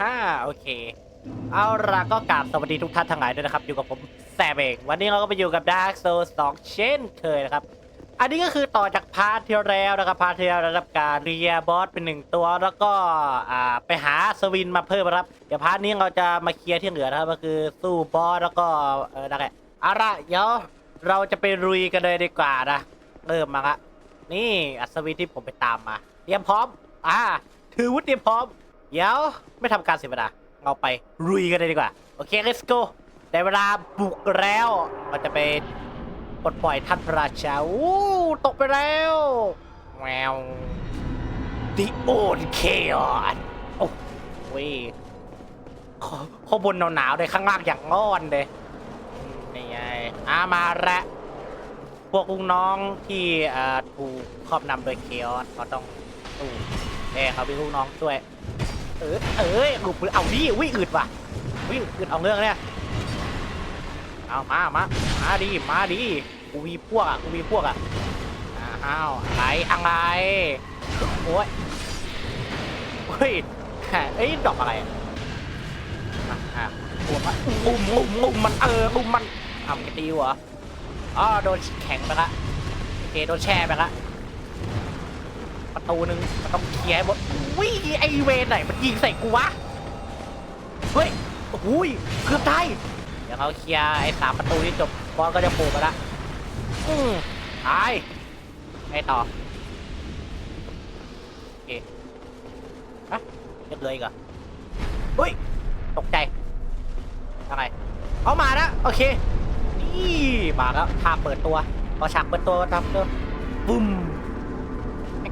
ฮ่าโอเค เอาละก็กราบสวัสดีทุกท่านทั้งหลายด้วยนะครับ อยู่กับผมแซมเอง วันนี้เราก็ไปอยู่กับ Dark Souls 2 เช่นเคยนะครับ อันนี้ก็คือต่อจากพาร์ทที่แล้วนะครับ พาร์ทที่แล้วระดับการเรียบอสเป็นหนึ่งตัว แล้วก็อ่าไปหาสวินมาเพิ่มนะครับ เดี๋ยวพาร์ทนี้เราจะมาเคลียร์ที่เหลือนะครับ ก็คือสู้บอสแล้วก็เออนั่นแหละเอาละเดี๋ยวเราจะไปรุยกันเลยดีกว่านะเริ่มมาละนี่อัศวินที่ผมไปตามมา เตรียมพร้อม อ่าถือวุฒิเตรียมพร้อม เดี๋ยวไม่ทำการเสียเวลาเราไปรุยกันเลยดีกว่า โอเค let's go ได้เวลาบุกแล้วเราจะไปปลดปล่อยท่านพระราชาอู้ตกไปแล้วแมว The Old Chaos โอ้ยขอข้างบนหนาวๆเลยข้างล่างอย่างร้อนเลยนี่ไงอามาละพวกลูกน้องที่ถูกครอบนำโดยเคออสเขาต้องสู้แต่เขาเป็นลูกน้องช่วย เออเอ้ยหลูกปืนเอาดิวิ่งอืดว่ะวิ่งอืดเอาเรื่องเนี่ยเอามามามาดิมาดิกูมีพวกอะกูมีพวกอะอ้าวอะไรอะไรโอ้ยเฮ้ยแหมเอ้ยดอกอะไรอะอะอะตัวมันอุ้มอุ้มอุ้มมันเอออุ้มมันทำกันดีวะอ๋อโดนแข็งไปละโอเคโดนแช่ไปละ ประตูหนึ่งมันต้องเคลียร์หมดวิ่งไอเวนไหนมันยิงใส่กูวะ เฮ้ยโอ้ยเกือบได้เดี๋ยวเขาเคลียร์ไอ้สามประตูที่จบบอลก็จะโผล่มาละอืมตายไงต่อโอเคอะเรียบเลยอีกเหรอเฮ้ยตกใจยังไงเอามาแล้วโอเคนี่มาแล้วทางเปิดตัวพอฉากเปิดตัวทำก็บุ้มไอ้โ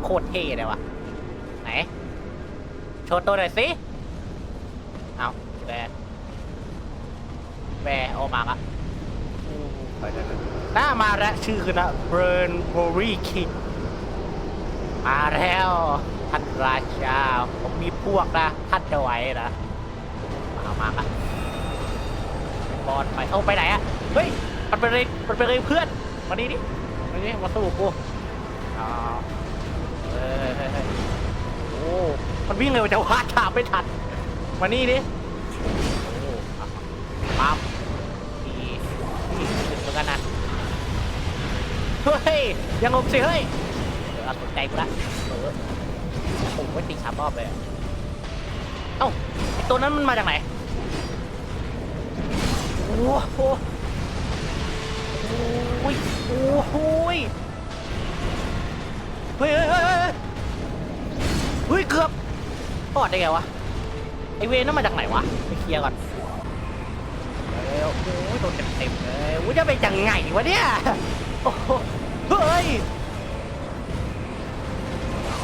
คตรเท่เลยวะไหน โชว์ตัวหน่อยสิ เอาแบร์แบร์โอมาละหน้ามาแล้วชื่อคือนะเบรนโบรีคิดมาแล้วท่านราชา ผมมีพวกนะท่านจะไหวนะมามาละบอลไปเอาไปไหนอะเฮ้ย มันเป็นอะไรมันเป็นอะไรเพื่อน มานี่ดิมานี่มาสู้กูอ๋อ เออเฮ้ยเฮ้ยโอ้ มันวิ่งเร็วจะว่าถามไม่ทันมานี่ดิโอ้อ่ปั๊บดีนี่ถึงเหมือนกันนะเฮ้ย ยังงงสิเฮ้ยเดี๋ยวเอาสนใจกูละเออโอ้โหตีสามรอบเลย เอ้าไอตัวนั้นมันมาจากไหน โอ้โหโอ้ยโอ้โหยเฮ้ยเฮ้ยเฮ้ย เฮ้ยเกือบรอดได้ไงวะ ไอเวนนั่นมาจากไหนวะ ไปเคลียร์ก่อนเฮ้ยโอ้โหโดนเต็มๆเลยวูจะเป็นยังไงวะเนี่ยโอ้โหเฮ้ย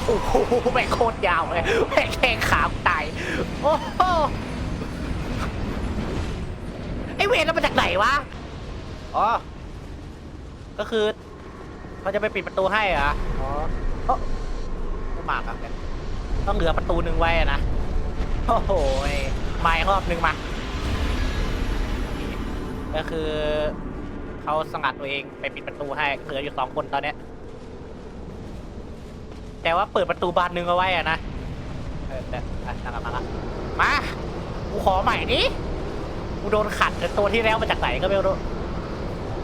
โอ้โหแม่งโคตรยาวเลยแม่งแค่ขาตาย โอ้โห ไอเวนนั่นมาจากไหนวะ อ๋อ ก็คือเขาจะไปปิดประตูให้เหรอ อ๋อเอ้อมากครับเนี่ย ต้องเหลือประตูหนึ่งไว้อะนะ โอ้โหยมาอีกรอบหนึ่งมา ก็คือเขาสงัดตัวเองไปปิดประตูให้เหลืออยู่สองคนตอนเนี้ย แต่ว่าเปิดประตูบานหนึ่งเอาไว้อะนะเออแต่อะตั้งกลับมาละมากูขอใหม่ดิกูโดนขัดแต่ตัวที่แล้วมาจากไหนก็ไม่รู้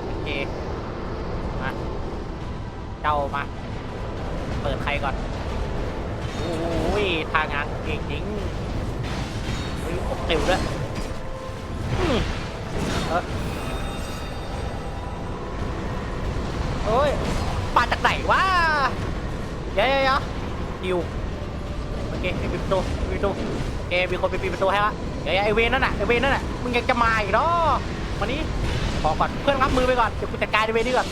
โอเคมาเจ้ามา เปิดใครก่อน อ้ยทางงานเก่งจริงเฮ้ยผมติวด้วยโอ้ยมาจากไหนวะเดี๋ยวเดี๋ยวเดี๋ยวดิวโอเคปิดประตูปิดประตูโอเคมีคนไปปิดประตูให้ละเดี๋ยวไอเวนนั่นน่ะไอเวนนั่นน่ะมึงยังจะมาอีกเนาะมานี่ขอก่อนเพื่อนรับมือไปก่อนเดี๋ยวกูจัดการไอเวนนี่ก่อน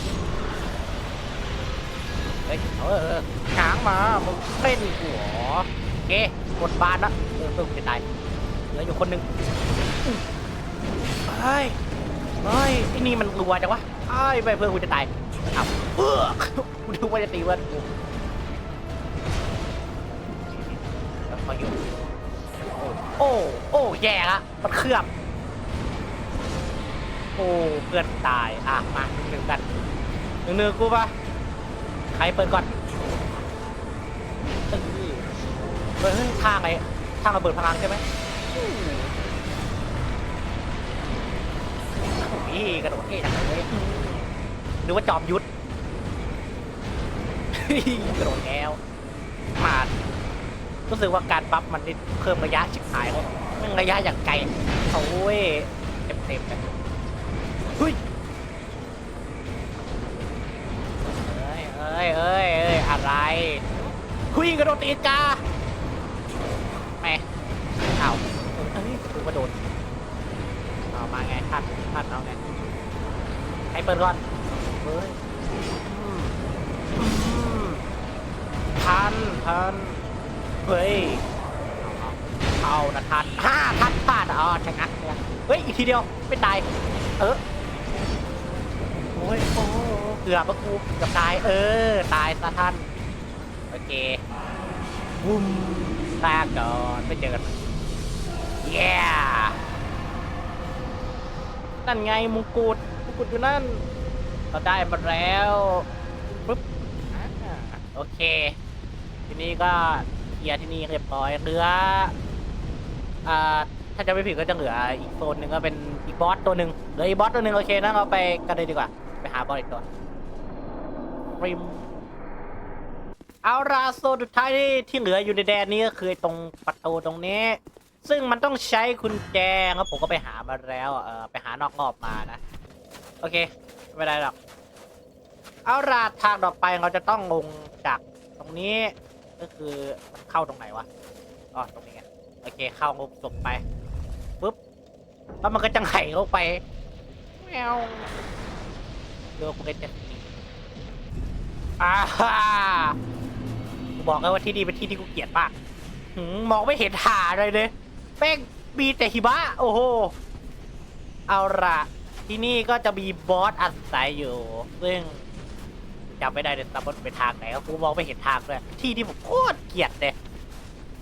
เฮ้ยเออช้างมา มึงเต้นกูเหรอโอเคกดบานนะเออเพื่อนกูจะตายเหลืออยู่คนหนึ่งอื้อเฮ้ยเฮ้ยไอ้นี่มันรัวจังวะไอ้ไปเพื่อนกูจะตายเอาเออกูดูว่าจะตีเพื่อนกูแล้วพออยู่โอ้โอ้แย่ละมันเคลือบโอ้เพื่อนตายอะมาหนึ่งหนึ่งกันหนึ่งหนึ่งกูปะ ใครเปิดก่อนเออเฮ้ยทางไงทางระเบิดพลังใช่ไหมโอเคนี่กระโดดเท่จังเลยนึกว่าจอมยุทธกระโดดแล้วมาดรู้สึกว่าการบัฟมันนี่เพิ่มระยะชิบหายเลยแมันระยะอย่างไกลโอ้ยเต็มเต็มๆเลยเฮ้ย อ้ยเอ้ยเอ้ยอะไรคุยกระโดดตีกาแหม่เอาเอ้ยกูกระโดดเอามาไงท่านท่านเอาไงให้เปิดก่อนเฮ้ยทันทันเฮ้ยเอานะทันห้าทันพลาดอ๋อชะงักเลยเฮ้ยอีกทีเดียวไม่ตายเออโอ้ยโอ้ กือบปะกูเกือบตาย เออ ตายซะท่าน โอเควุ้มลาก่อนไม่เจอกันเย้นั่นไงมงกุฎมงกุฎอยู่นั่น เราได้มาแล้วปุ๊บอ่าโอเค ทีนี้ก็เคลียร์ที่นี่เรียบร้อยเหลืออ่าถ้าจะไม่ผิดก็จะเหลืออีกโซนหนึ่งก็เป็นอีกบอสตัวหนึ่งเหลืออีกบอสตัวหนึ่งโอเคนะเราไปกันเลยดีกว่า ไปหาบอสอีกตัว ริม เอาราโซนสุดท้ายที่ที่เหลืออยู่ในแดนนี้ก็คือตรงประตูตรงนี้ ซึ่งมันต้องใช้กุญแจครับผมก็ไปหามาแล้วเออไปหานอกรอบมานะ โอเค ไม่ได้หรอก เอาราทางต่อไปเราจะต้องลงจากตรงนี้ก็คือเข้าตรงไหนวะอ๋อตรงนี้ไงโอเค เข้างบไปปุ๊บแล้วมันก็จะไหลเข้าไปแมวเรือกูก็จะหนี อ่าฮ่ากูบอกเลยว่าที่นี่เป็นที่ที่กูเกลียดมากหืมมองไม่เห็นหาเลยเลยแป้งมีแต่หิมะโอ้โห เอาละที่นี่ก็จะมีบอสอาศัยอยู่ ซึ่งจำไม่ได้เลยต่มันเป็นทางไหนก็กูมองไม่เห็นทางเลยที่ที่ผมโคตรเกลียดเลย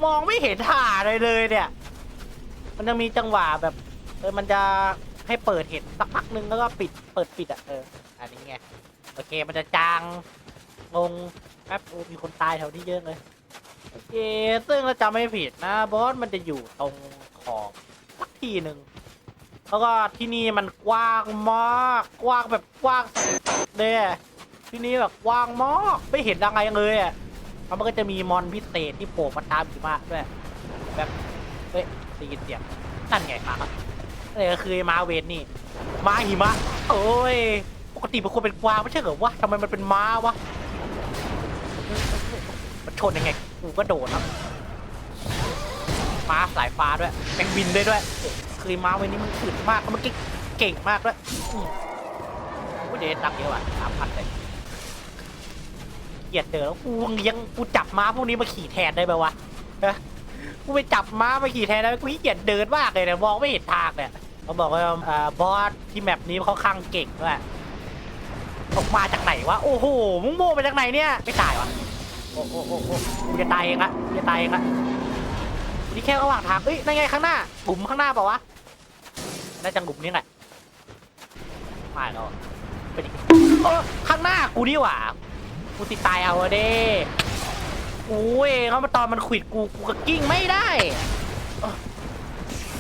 มองไม่เห็นทาเลยเลยเนี่ย มันจะมีจังหวะแบบเออมันจะให้เปิดเห็นสักพักนึงแล้วก็ปิดเปิดปิดอะเออ อันนี้ไง โอเคมันจะจาง ลงแป๊บโอ้มีคนตายแถวนี้เยอะเลยโอเคซึ่งเราจำไม่ผิดนะบอสมันจะอยู่ตรงขอบสักทีหนึ่งแล้วก็ที่นี่มันกว้างมากกว้างแบบกว้างเลยอะที่นี่แบบกว้างมากไม่เห็นยังไงเลยอะแล้วมันก็จะมีมอนพิเศษที่โผล่มาตามหิมะด้วยแบบเฮ้ยได้ยินเสียงนั่นไงมาครับนี่ก็คือมาเวนนี่มาหิมะโอ้ยปกติมันควรเป็นกวางไม่ใช่เหรอวะทำไมมันเป็นม้าวะ มันชนยังไงกูก็โดดครับม้าสายฟ้าด้วยแมงบินได้ด้วยคือม้าเวนนี่มันขึ้นมากแล้วมันเก่งเก่งมากด้วยอืมโอ้ยเดตังค์เยอะว่ะสามพันเลยเกียดเจอแล้วกูเลี้ยงกูจับม้าพวกนี้มาขี่แทนได้ไหมวะกูไปจับม้ามาขี่แทนได้กูขี้เกียจเดินมากเลยเนี่ยมองไม่เห็นทางเนี่ยเขาบอกว่าอ่าบอสที่แมปนี้เขาข้างเก่งด้วย ออกมาจากไหนวะ โอ้โห มึงโม่มาจากไหนเนี่ย ไม่ตายวะ โอ้โอ้โอ้โอ้กูจะตายเองละกูจะตายเองละนี่แค่ระหว่างทางเอ้ยนั่นไงข้างหน้าหลุมข้างหน้าเปล่าวะ น่าจะหลุมนี้แหละไม่หรอกไปดิเออข้างหน้ากูนี่หว่า กูติดตายเอาอะเด้โอ้ยเขามาตอนมันขวิดกู กูก็กิ้งไม่ได้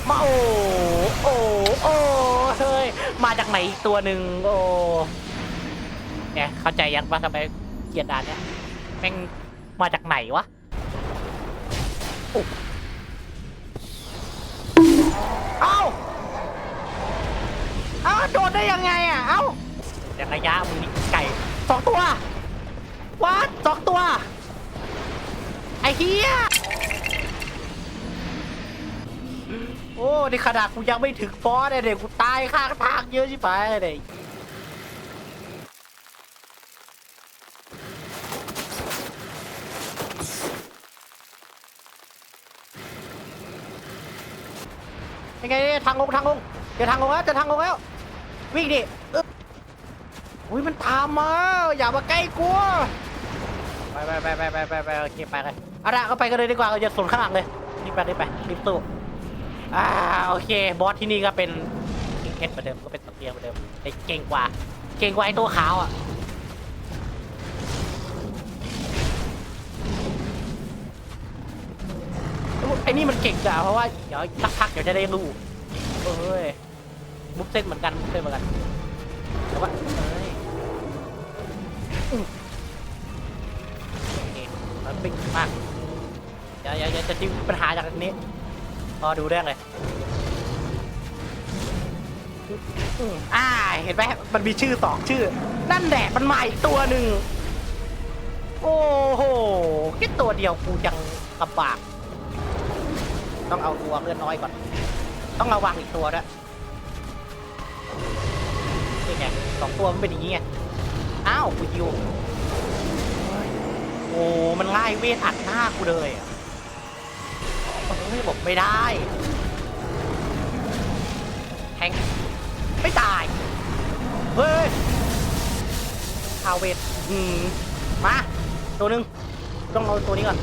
มาโอ้ โอ้ โอ้ เฮ้ย มาจากไหนอีกตัวหนึ่งโอ้ เนี่ยเข้าใจยังว่าทำไมเกลียดด่านเนี้ยแม่งมาจากไหนวะเอ้าเอ้าโดนได้ยังไงอะเอ้ายังระยะมึงนี่ไก่สองตัววัดสองตัว ไอ้เฮียโอ้นี่ขนาดกูยังไม่ถึงบอสเลยเด็กกูตายข้างทางเยอะชิบหายเลย ยังไงเนี่ยทางลงทางลงเดี๋ยวทางลงแล้วจะทางลงแล้ว วิ่งดิอุ้ยมันตามมาอย่ามาใกล้กูไปไปไปไปไปไปไปโอเคไปเลยเอาละก็ไปกันเลยดีกว่าเราจะสวนข้างหลังเลยรีบไปรีบไปรีบตู้อ่าโอเคบอสที่นี่ก็เป็นเคนเหมือนเดิมก็เป็นตะเกียงเหมือนเดิมแต่เก่งกว่า เก่งกว่าไอ้ตัวขาวอะ นี่มันเก่งจ้ะเพราะว่าเดี๋ยวสักพักเดี๋ยวจะได้รู้เอ้ยมุกเส้นเหมือนกันมุกเส้นเหมือนกันแต่ว่าเอ้ยมโอเคมันเป็นมากอย่าอย่าอย่าจะจิ้มปัญหาจากนนี้พอดูได้เลยอืมอ่าเห็นไหมมันมีชื่อสองชื่อ นั่นแหละมันมาอีกตัวหนึ่งโอ้โหแค่ตัวเดียวกูยังลำบาก ต้องเอาตัวเลื่อนน้อยก่อน ต้องระวังอีกตัวด้วยนี่ไงสองตัวมันเป็นอย่างนี้ไง อ้าวกูยิวโอ้มันง่ายเวทอัดหน้ากูเลยอะเฮ้ยบอกไม่ได้แทงไม่ตาย เฮ้ยคาเวทอืมมา ตัวหนึ่งต้องเอาตัวนี้ก่อน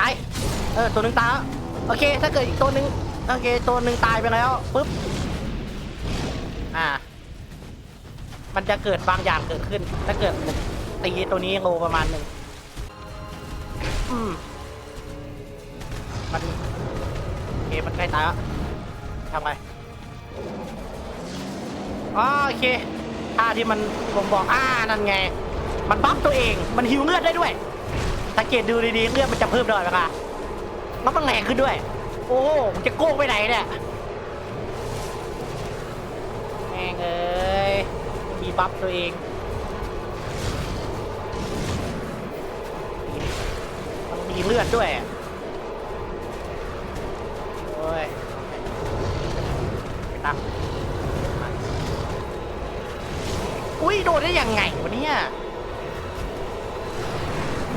ตาย เออ ตัวหนึ่งตายแล้วโอเค ถ้าเกิดอีกตัวหนึ่งโอเค ตัวหนึ่งตายไปแล้วปุ๊บ อ่า มันจะเกิดบางอย่างเกิดขึ้น ถ้าเกิดตีตัวนี้โลประมาณหนึ่ง อืม มันโอเค มันใกล้ตายแล้วทำไงอ๋อโอเคท่าที่มันผมบอก อ่า นั่นไง มันบัฟตัวเอง มันหิวเลือดได้ด้วย สังเกตดูดีๆเลือดมันจะเพิ่มตลอดเวลาแล้วมันแรงขึ้นด้วย โอ้โหมันจะโก้งไปไหนเนี่ยแม่งเอ้ยมีบัฟตัวเองมันมีเลือดด้วยโอ้ยไปตั้งอุ้ยโดนได้ยังไงวะเนี่ย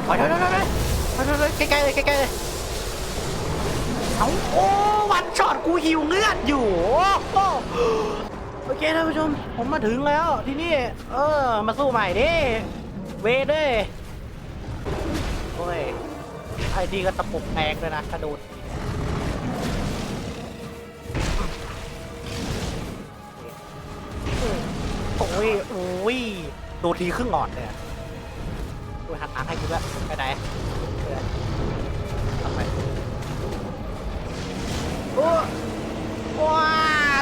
ถอยถอยถอยถอยถอยถอยถอยใกล้ๆเลยใกล้ๆเลยเอาโอ้วันช็อตกูหิวเลือดอยู่โอ้โหโอเคท่านผู้ชม ผมมาถึงแล้วที่นี่ เออ มาสู้ใหม่ดิเวทเด้โอ้ยไอ้ดีก็ตะปบแตกเลยนะกระโดดโอ้ยโอ้ยโดนทีครึ่งหลอดเลย อะโอ้ยหักหางให้กูด้วยไปไหนทำไมโอ้ว้า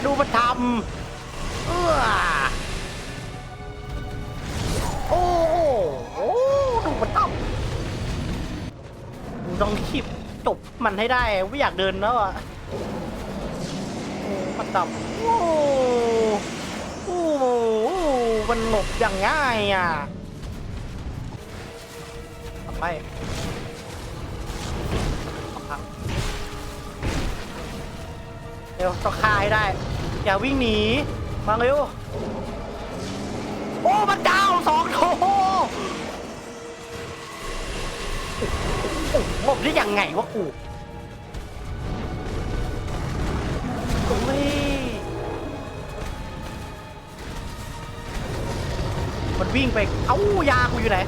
ดูมันทำเออโอ้โอ้ดูมันทำดูต้องขีบจบมันให้ได้ไม่อยากเดินแล้วอะมันทำโอ้โอ้มันหลบอย่างง่ายอะ ทำไมสองครั้งเร็วต้องคายได้ อย่าวิ่งหนี มาเร็ว โอ้มันดาวสองโถหมบได้ยังไงวะกูโอ้ยมันวิ่งไป เอ้ายากูอยู่ไหน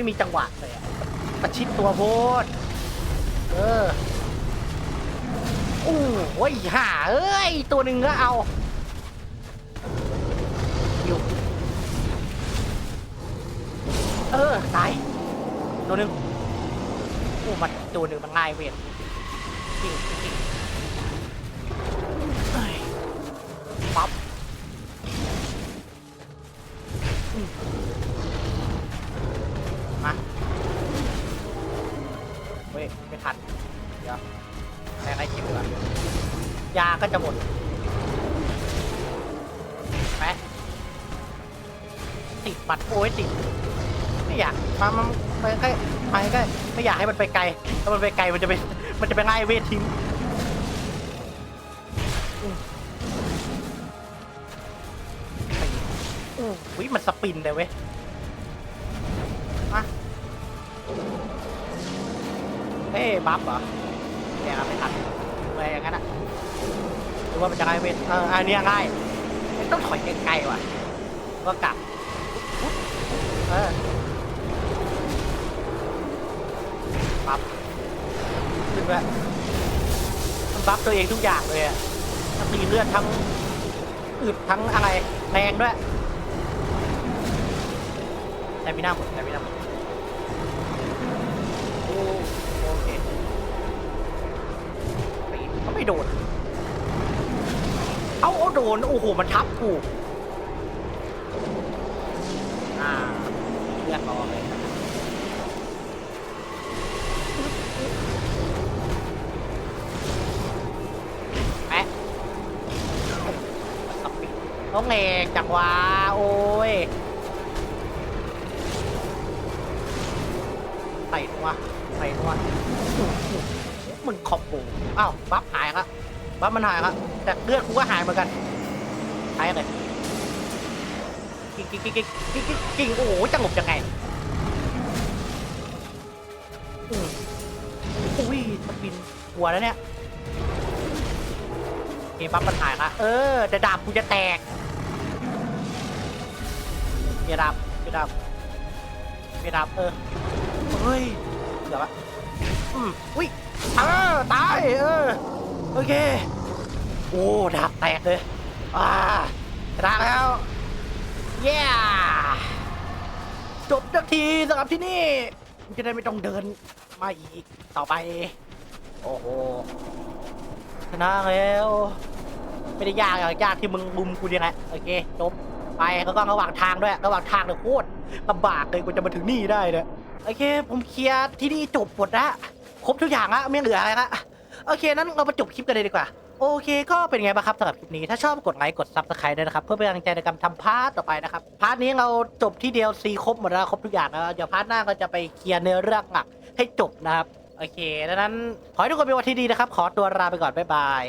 ไม่มีจังหวะเลยอะประชิดตัวโพดเอออู้โอ้ยห่าเอ้ย ตัวหนึ่งก็เอาอยู่เออ ตาย ตัวหนึ่งโอ้มันตัวหนึ่งมันง่ายเวทจริงจริง ก็จะหมดแปะติดบัตรโอ้ยติดไม่อยากมามาไปใกล้ไปใกล้ไม่อยากให้มันไปไกลถ้ามันไปไกลมันจะไปมันจะไปไล่เวททิ้งอืมอู้วิมันสปินเลยเว้ยมาเอ้บัฟเหรอแกไม่ทันเลยอย่างนั้นอะ ว่ามันจะง่าไหมเอออันนี้ง่ายต้องถอยไกลๆว่ะก็กลับเออปั๊บขึ้นไปมันบัฟตัวเองทุกอย่างเลยอะทั้งตีเลือดทั้งอึดทั้งอะไรแรงด้วยแต่ไม่น่าหมดแต่ไม่น่าหมดโอเคเขาไม่โดน เอาโดน โอ้โห มันทับกู อ่าเลือดออกเลยแปะน้องเอกจังวะโอ้ยใส่ตัวใส่ตัวมันขอบโบอ้าว บัฟหายครับ บัฟมันหายครับ แต่เลือดกูก็หายเหมือนกันหายเลยกิ่งกิ่งกิ่งกิ่งกิ่งกิ่งกิ่งโอ้โหจะหลบยังไงอืมอุ้ยสปินหัวแล้วเนี่ยเกมปั๊บปัญหายละเออแต่ดาบกูจะแตกเมียดาบเมียดาบเมียดาบเออเฮ้ยเกือบละอืมอุ้ยเออตายเออ โอเค โอ้ดาบแตกเลยอ่าชนะแล้วเย้จบสักทีสำหรับที่นี่จะได้ไม่ต้องเดินมาอีกต่อไป โอ้โหชนะแล้ว ไม่ได้ยากอย่างยากที่มึงบุมกูยังไงโอเคจบไปแล้วก็ระหว่างทางด้วยระหว่างทางเนี่ยโคตรลำบากเลยกูจะมาถึงนี่ได้เนี่ยโอเค ผมเคลียร์ที่นี่จบหมดละครบทุกอย่างละไม่เหลืออะไรละ โอเค นั้นเรามาจบคลิปกันเลยดีกว่า โอเค ก็เป็นไงบ้างครับสำหรับคลิปนี้ ถ้าชอบกดไลค์ กดซับสไครต์ด้วยนะครับ เพื่อเป็นกำลังใจในการทำพาร์ทต่อไปนะครับ พาร์ทนี้เราจบที่เดียวซีครบหมดแล้วครบทุกอย่างแล้ว เดี๋ยวพาร์ทหน้าก็จะไปเคลียร์เนื้อเรื่องหลักให้จบนะครับ โอเคดังนั้นขอให้ทุกคนมีวันที่ดีนะครับ ขอตัวลาไปก่อน บ๊ายบาย